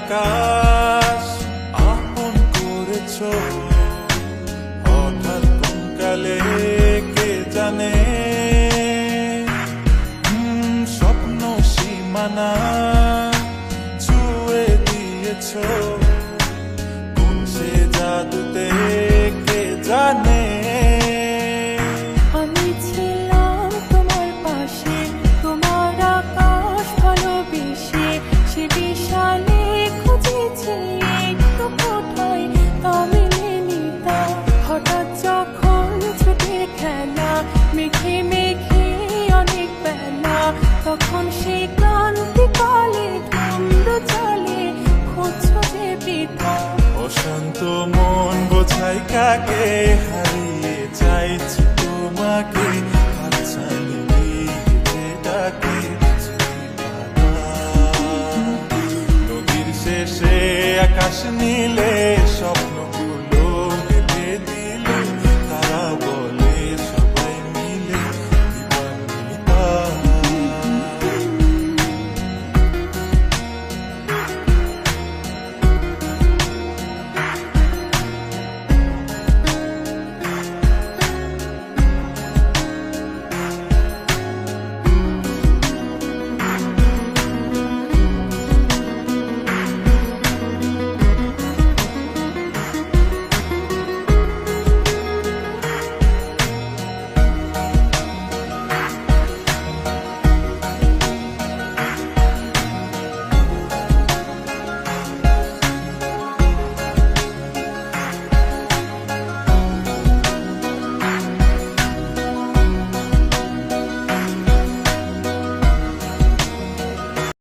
আকাশ আপন করেছ। হঠাৎ কোনকালে কে জানে? স্বপ্ন সীমানা। কোথায় কাকে হারিয়ে চাইছি তোমাকে। হাতছানি দিয়ে ডাকে নদীর শেষে আকাশ নীলে